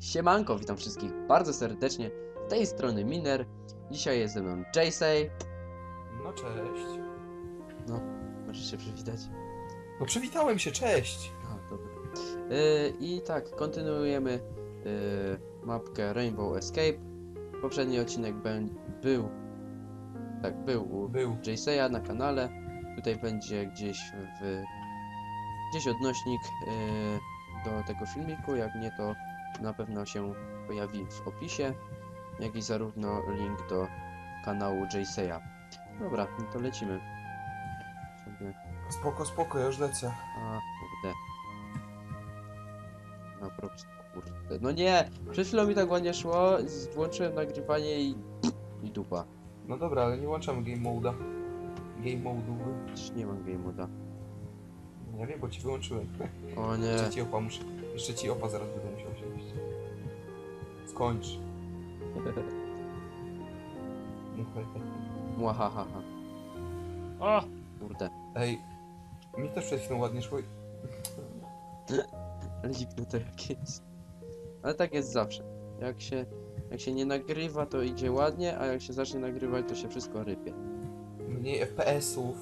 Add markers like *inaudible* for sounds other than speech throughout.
Siemanko, witam wszystkich bardzo serdecznie. Z tej strony Miner. Dzisiaj jest ze mną JSay. No cześć. Możesz się przywitać? No przywitałem się, cześć. A, dobra. Yy, I tak, kontynuujemy yy, mapkę Rainbow Escape. Poprzedni odcinek był. Tak, był u Był. JSaya na kanale. Tutaj będzie gdzieś w. Gdzieś odnośnik yy, do tego filmiku. Jak nie, to na pewno się pojawi w opisie. Jak i zarówno link do kanału JSaya. Dobra, no to lecimy. Sobie Spoko, spoko, ja już lecę. a, kurde. No kurde. No nie! Przed chwilą mi tak ładnie szło, z- włączyłem nagrywanie i... i dupa. No dobra, ale nie włączamy game mode'a. Game mode'u. Nie mam game moda. Ja wiem, bo ci wyłączyłem. O nie. Jeszcze ci opa muszę. Jeszcze ci opa zaraz będę musiał wziąć. Skończ. Młahahaha. O! Kurde. Ej, mi też przed chwilą ładnie szło. i- Lipno to jakieś. Ale tak jest zawsze. Jak się, jak się nie nagrywa, to idzie ładnie, a jak się zacznie nagrywać, to się wszystko rypie. Mniej FPS-ów.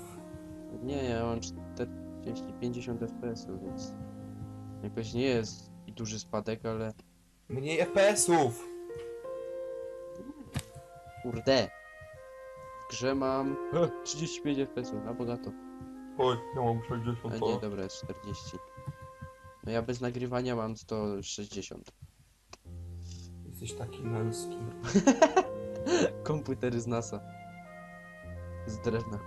Nie, ja mam 40-50 fps, więc jakoś nie jest duży spadek, ale Mniej FPS-ów. kurde. W grze mam *laughs* 35 fps, na bogato. Oj, ja mam A 60. nie, dobra, jest 40. No ja bez nagrywania mam 160. Jesteś taki męski. *laughs* Komputery z NASA. Z drewna.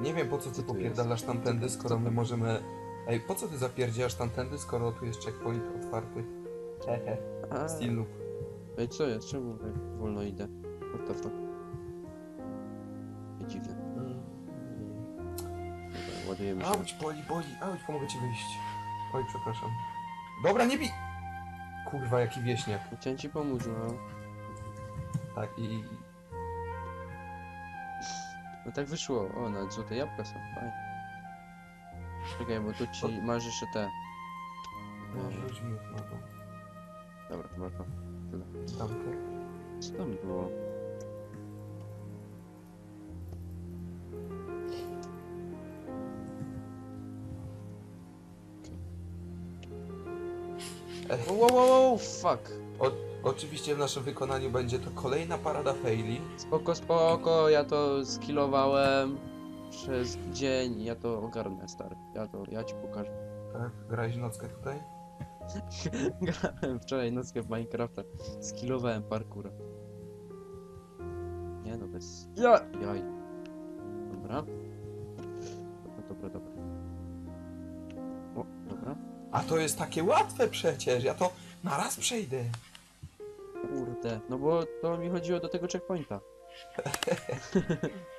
Nie wiem po co ty popierdalasz tamtędy, skoro my możemy... Ej, po co ty zapierdzielasz tamtędy, skoro tu jest checkpoint otwarty? Hehe, A, still noob. Ej, co jest? Czemu tak wolno idę? What the fuck? Ej, Dziwne. Dobra, ładujemy się. Auć, boli, boli, auć, pomogę ci wyjść. Oj, przepraszam. Dobra, nie bij! Kurwa, jaki wieśniak. Chciałem ci pomóc, no. Tak, i... No tak wyszło. O, nawet złote jabłka są. Fajnie. Czekaj, bo tu ci masz jeszcze te. No, rzuć mi na to. Dobra, chyba to. Tyle. Tamkę. Co tam było? Ech, Wow, wow, wow, fuck. oczywiście w naszym wykonaniu będzie to kolejna parada faili. Spoko, spoko, ja to skillowałem przez dzień, ja to ogarnę, stary. Ja to, ja ci pokażę. Tak, grałeś nockę tutaj. *laughs* Grałem wczoraj nockę w Minecrafta, skillowałem parkour. Nie no, bez ja. jaj. Dobra. Dobra, dobra, dobra. O, dobra. A to jest takie łatwe przecież, ja to na raz przejdę. Kurde, no bo to mi chodziło do tego checkpointa. *laughs*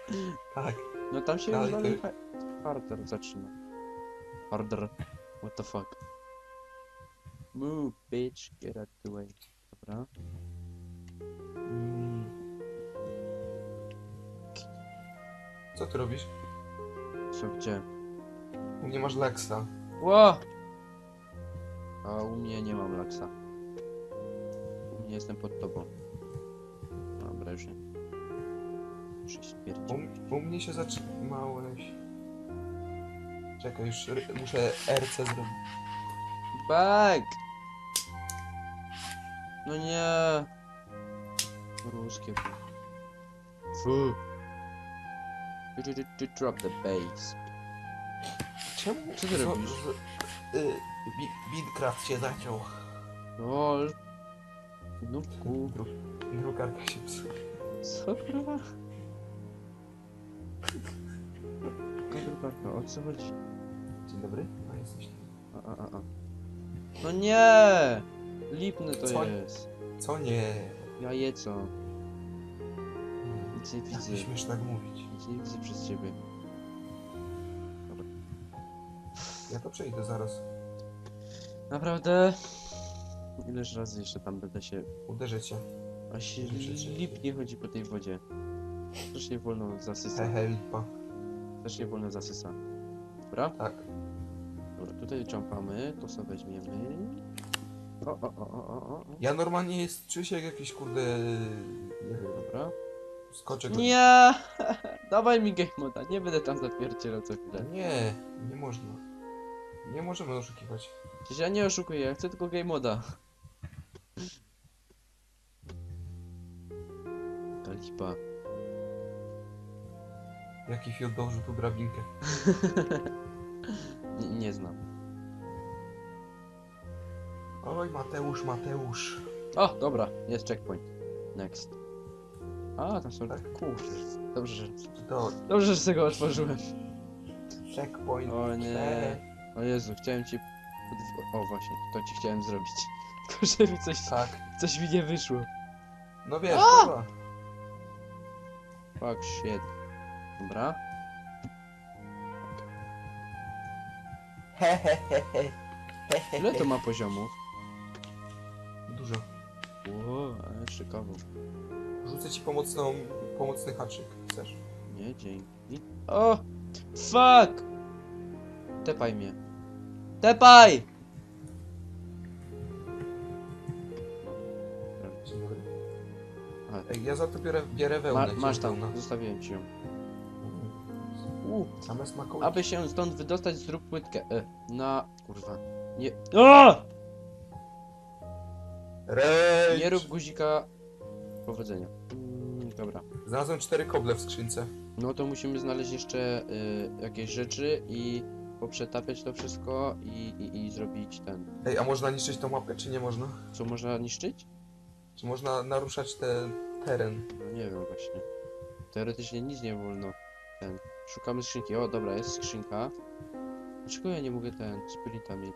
*laughs* Tak, No tam się już dalej ha- harder zaczyna. Harder. What the fuck. Move, bitch, get out the way. Dobra. Mm. Co ty robisz? Co gdzie? U mnie masz Lexa. Ło! A u mnie nie mam laksa. U mnie jestem pod tobą. U, u mnie się zatrzymałeś. Czekaj, już muszę RC zrobić. Back! No nie! Ruskie. Fu. Drop the bass. Czemu? Co ty robisz? y, się zaciął. Lol. No kur... Drukarka się psuje. Co Kurwa, o co chodzi? Dzień dobry. A jesteś. A, a, a, a. No nie! Lipny to Co? jest. Co nie? Jajeco. Nic nie Jak widzę. nie śmiesz tak mówić? Nic nie widzę przez ciebie. Ja to przejdę zaraz. Naprawdę? Ileż razy jeszcze tam będę się... Uderzę cię. A się Nie przecież. lipnie chodzi po tej wodzie. Strasznie wolno zasysa. Hehe, lipa. Strasznie wolno zasysa. Dobra? Tak. Dobra, tutaj jumpamy, to sobie weźmiemy. O, o, o, o, o, o. Ja normalnie jest, jak jakiś kurde... Nie wiem, Dobra. skoczek. Nie! *laughs* Dawaj mi game moda, nie będę tam zapierdzielał co chwilę. Nie, nie można. Nie możemy oszukiwać. Przecież ja nie oszukuję, ja chcę tylko game moda. Ta lipa. Jaki fiut dołożył tu drabinkę. *laughs* Nie, nie znam. Oj, Mateusz, Mateusz. O, dobra, jest checkpoint. Next. A, tam są... Tak. Kurde, dobrze, że... To Dobrze, że tego otworzyłem. checkpoint. O nie. cztery. O Jezu, chciałem ci... O, właśnie, to ci chciałem zrobić. *laughs* Tylko, że mi coś, Tak. coś mi nie wyszło. No wiesz, A! dobra. Fuck shit. Dobra. He, he, he, he. He, he, Ile to ma poziomów? Dużo. Ło, ale jeszcze kawał. Rzucę ci pomocną, pomocny haczyk. Chcesz? Nie, dzięki. O! Fuck! Tepaj mnie. Tepaj! Dzień dobry. Ej, ja za to biorę, bierę wełnę. ma, masz tam, zostawiłem ci ją. U, Same smakołyki. aby się stąd wydostać, zrób płytkę. E, na... kurwa. Nie... O! Rage! Nie rób guzika... Powodzenia. Mm, dobra. Znalazłem cztery koble w skrzynce. No to musimy znaleźć jeszcze y, jakieś rzeczy i poprzetapiać to wszystko i, i, i zrobić ten. Ej, a można niszczyć tą mapkę, czy nie można? Co można niszczyć? Czy można naruszać ten teren? No nie wiem właśnie. Teoretycznie nic nie wolno. Ten. Szukamy skrzynki. O, dobra, jest skrzynka. Dlaczego ja nie mogę ten spirita mieć?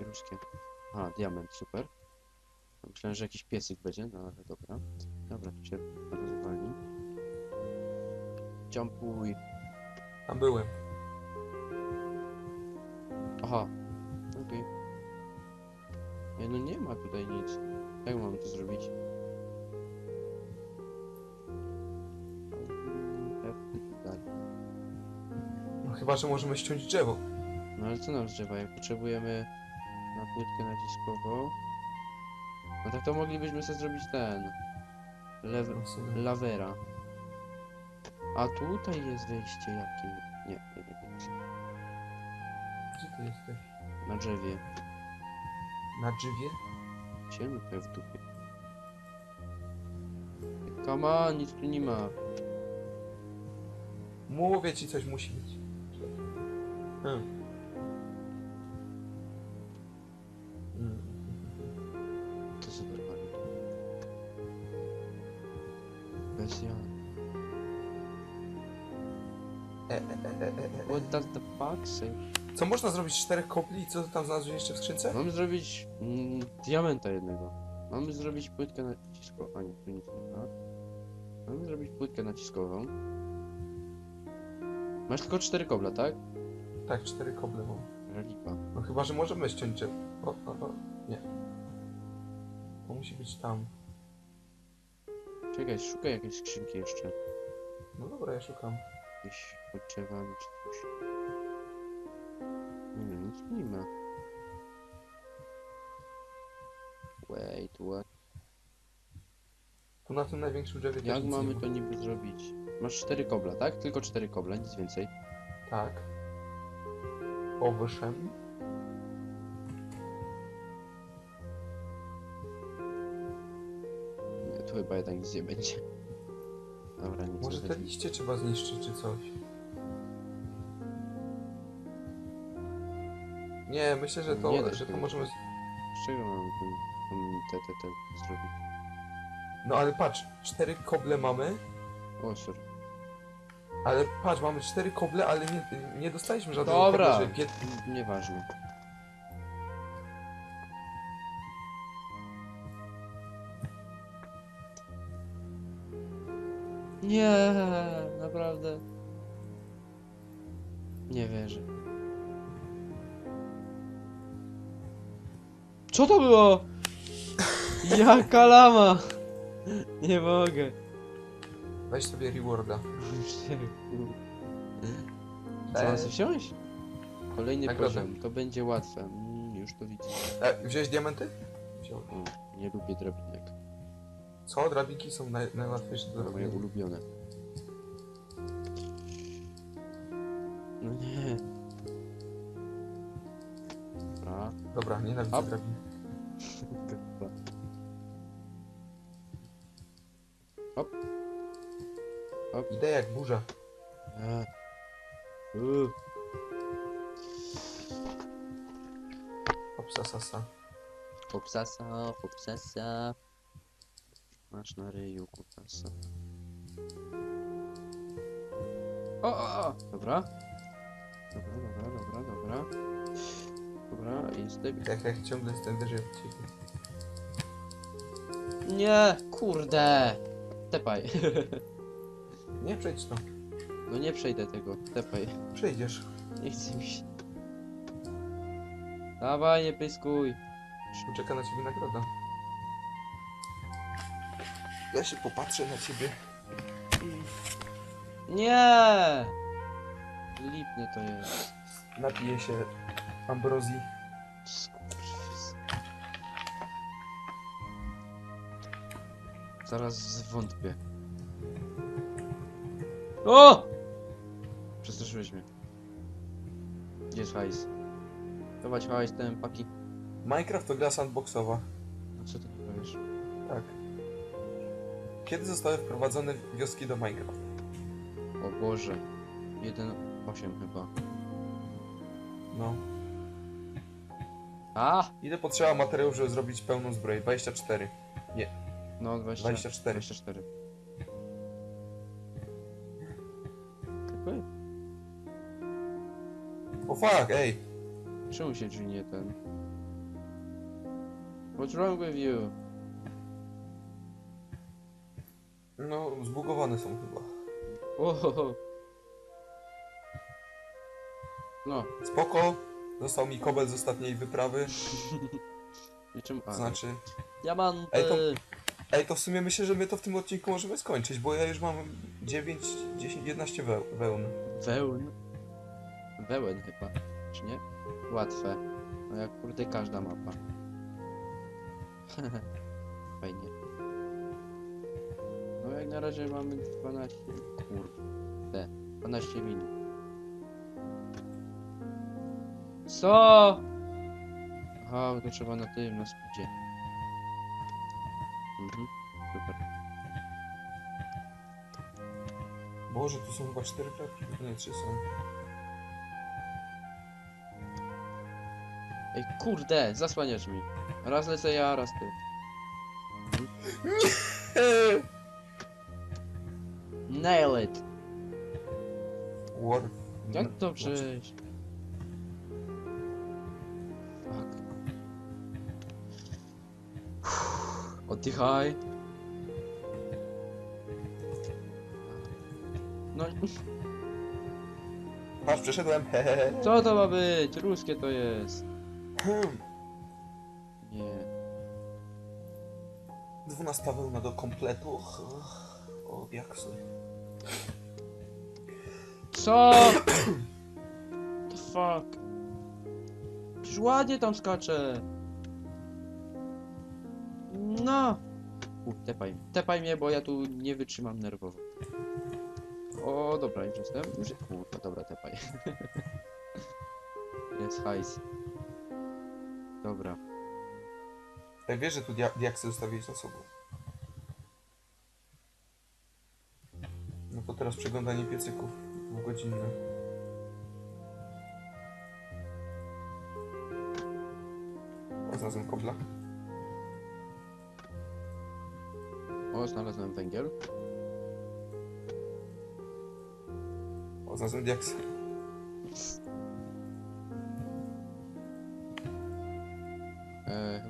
Ruskie. A, diament, super. Myślałem, że jakiś piecyk będzie, no ale dobra. Dobra, tu się rozwali. Jumpuj. Tam byłem. Aha. Okej. Nie, no nie ma tutaj nic. Jak mam to zrobić? Chyba, że możemy ściąć drzewo. No ale co nam drzewa? Jak potrzebujemy na płytkę naciskową. No tak to moglibyśmy sobie zrobić ten. Lew No sobie. lawera. A tutaj jest wejście jakie? Nie, nie, nie. Gdzie ty jesteś? Na drzewie. Na drzewie? Ciemno tutaj w dupie. Come on, nic tu nie ma. Mówię ci, coś musi być. Hmm. Hmm. To super panie. Bez ja. E, e, e, e, e, e. What does the fuck say? Co można zrobić z czterech kopli i co tam znalazłeś jeszcze w skrzynce? Mamy zrobić mm, diamenta jednego. Mamy zrobić płytkę naciskową. A nie, tu nic nie ma. Mamy zrobić płytkę naciskową. Masz tylko cztery kobla, tak? Tak, cztery koble mam. Relipa. No chyba, że możemy ściąć drzewo. O, o, o. Nie. To musi być tam. Czekaj, szukaj jakiejś skrzynki jeszcze. No dobra, ja szukam. Jakieś pod drzewami czy coś. Nie nic tu nie ma. Wait, what? Tu na tym największym drzewie też Jak nic mamy ma. to niby zrobić? Masz cztery kobla, tak? Tylko cztery kobla, nic więcej. Tak. Owszem. Nie, tu chyba jednak nic nie będzie. Dobra, nic Może nie te będzie. liście trzeba zniszczyć czy coś. Nie, myślę, że Nie da to, się że to tego możemy... Z czego mamy ten, ten, te, te, te zrobić? No ale patrz, cztery koble mamy, O, sorry. Ale patrz, mamy cztery koble, ale nie, nie dostaliśmy żadnego Dobra. kobla, że pię- Nieważne. Nie, naprawdę. Nie wierzę. Co to było? *laughs* Jaka lama! Nie mogę. Weź sobie rewarda. Co mam sobie wziąć? Kolejny Nagrodę. poziom, to będzie łatwe. Mm, już to widzę. E, wziąłeś diamenty? Wziąłem. O, nie lubię drabinek. Co? Drabinki są naj, najłatwiejsze do To moje robienia. ulubione. No nie. Dobra. Dobra, nienawidzę Hop. drabin. Hopsa sasa. Popsasa, popsasa. Masz na ryju, kutasa. O, o, o! Dobra. Dobra, dobra, dobra, dobra. Dobra, jestem. Jak, jak ciągle jestem wyżej od ciebie. Nie, kurde! Tepaj. Nie przejdź to. No nie przejdę tego, tepaj. Przejdziesz. Nie chce mi się. Dawaj, nie pyskuj. Czeka na ciebie nagroda. Ja się popatrzę na ciebie. Nie! Lipne to jest. Napiję się ambrozji. Skurwys. Zaraz zwątpię. O! Przestraszyłeś mnie. Gdzie jest hajs? Dawać hajs, ten paki. Minecraft to gra sandboxowa. A co ty powiesz? Tak. Kiedy zostały wprowadzone wioski do Minecraft? O Boże. 1.8 chyba. No. A! Ile potrzeba materiałów, żeby zrobić pełną zbroję? 24. No 20, 24. 24. Jakby? O fuck, ej! Czemu się drzwi nie ten? What's wrong with you? No, zbugowane są chyba. Ohoho. No, Spoko. Został mi kobel z ostatniej wyprawy. i czym? A, To znaczy... Diamanty! Ej, to- Ej, to w sumie myślę, że my to w tym odcinku możemy skończyć, bo ja już mam 9, 10, 11 weł- wełn. Wełn. Wełen chyba, czy nie? Łatwe. No jak kurde każda mapa. *laughs* Fajnie. No jak na razie mamy 12, kurde, 12 minut. Co? Aha, to trzeba na tym, na speedzie. Mhm, super. Boże, tu są chyba 4 klatki, nie 3 są. Ej, kurde, zasłaniasz mi. Raz lecę ja, raz ty. Nail it! War. Jak to przejść? Fuck. Oddychaj. No, Patrz, przeszedłem, hehehe. *laughs* co to ma być? Ruskie to jest. Hmm. Nie. 12 wełna do kompletu. O, jak są. Co? The fuck? Przecież ładnie tam skacze. No. U, tepaj. Tepaj mnie, bo ja tu nie wytrzymam nerwowo. O, dobra, już jestem. Już... Kurwa, dobra, tepaj. *laughs* Jest hajs. Dobra. Ej, wiesz, że tu dia diaksy zostawiłeś za sobą. No to teraz przeglądanie piecyków dwugodzinne. O, znalazłem kobla. O, znalazłem węgiel. O, znalazłem diaksy.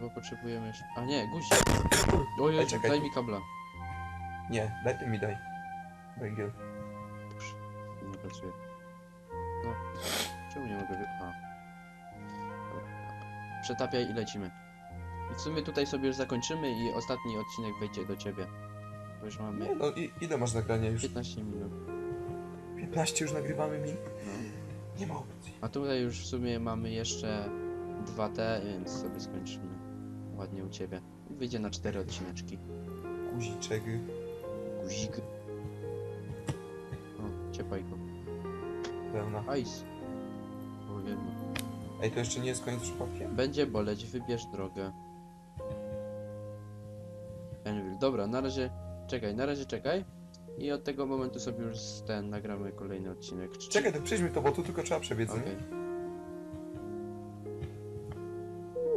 Chyba potrzebujemy jeszcze... A nie, guzik. O Jezu, czekaj, daj mi kabla. Nie, daj ty mi daj. Węgiel. Nie pracuje. No. Czemu nie mogę wy... A. Dobra. Przetapiaj i lecimy. I w sumie tutaj sobie już zakończymy i ostatni odcinek wejdzie do ciebie. Bo już Nie, mamy no i ile masz nagrania już? 15 minut. 15 już nagrywamy mi? No. Nie ma opcji. A tutaj już w sumie mamy jeszcze dwa te, więc sobie skończymy ładnie u ciebie. Wyjdzie na cztery odcineczki. Guziczek. Guzik. O, ciepaj go. Pełna. Ice. Jedno. Ej, to jeszcze nie jest koniec przypadkiem? Będzie boleć, wybierz drogę. Envil. Dobra, na razie czekaj, na razie czekaj. I od tego momentu sobie już z ten nagramy kolejny odcinek. Czy- Czekaj, to przejdźmy to, bo tu tylko trzeba przebiec, Okej.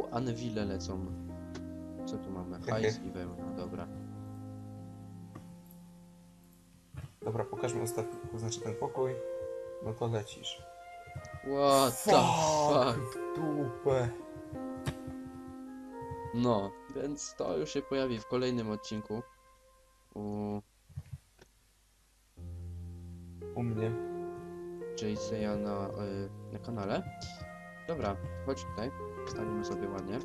U, Anwile lecą. Co tu mamy? Hajs i wełna, dobra. Dobra, pokażmy ostatni, to znaczy ten pokój. No to lecisz. What the fuck? dupę. No, więc to już się pojawi w kolejnym odcinku. U U mnie. Jaceya na, y, na kanale. Dobra, chodź tutaj. Staniemy sobie ładnie.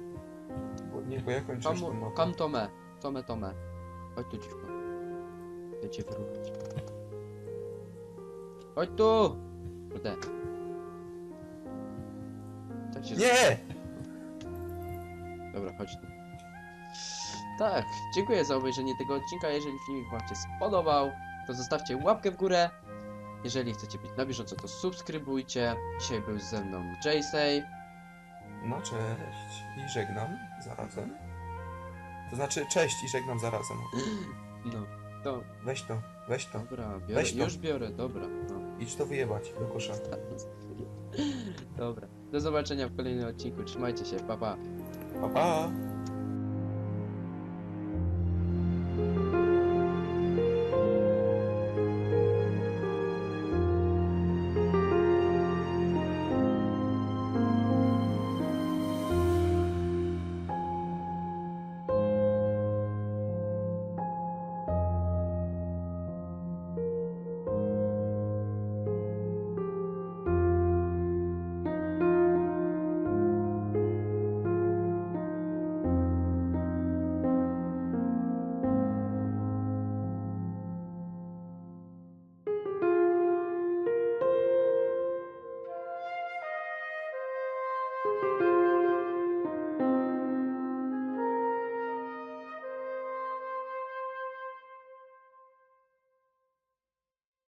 Bo, nie, bo ja kończę już Kam, mapę. kam tome, tome, tome. Chodź tu dziwko. Chcę cię wyrównać. Chodź tu! Kurde. Tak się Nie! Dobra, chodź tu. Tak, dziękuję za obejrzenie tego odcinka. Jeżeli filmik Wam się spodobał, to zostawcie łapkę w górę. Jeżeli chcecie być na bieżąco, to subskrybujcie. Dzisiaj był ze mną Jaysay. No cześć. I żegnam zarazem. To znaczy cześć i żegnam zarazem. No, to Weź to, weź to. dobra, biorę, Weź to. już biorę, dobra. No. Idź to wyjebać do kosza. Dobra. Do zobaczenia w kolejnym odcinku. Trzymajcie się, pa pa. Pa pa!